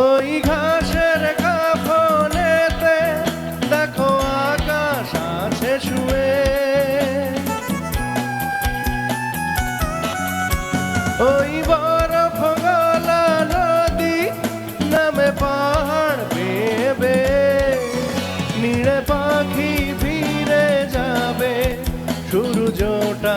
ওই ঘাসের কাফনেতে দেখো আকাশ আছে শুয়ে। ওই বরফ গলা নদী নামে পাহাড় বেবে নিড়ে পাখি ফিরে যাবে, সূর্যটা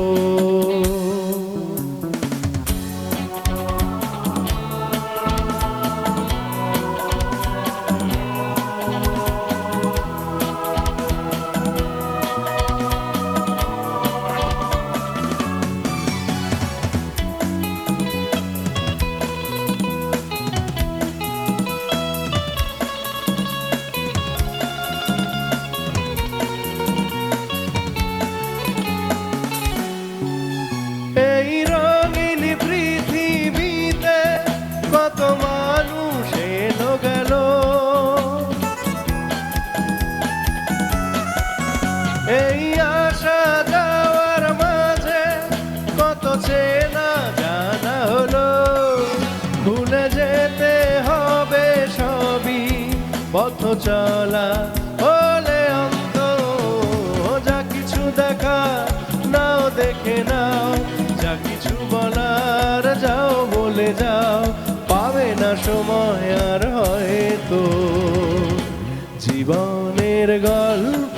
এই আসা যাওয়ার মাঝে কত চেনা জানা হলো। ভুলে যেতে হবে সবই, পথ চলা হলে অন্ত। যা কিছু দেখা, নাও দেখে নাও, যা কিছু বলার যাও, বলে যাও, পাবে না সময় আর হয়তো। জীবনের গল্প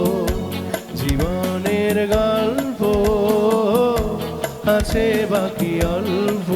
গল্প আছে বাকি অল্প।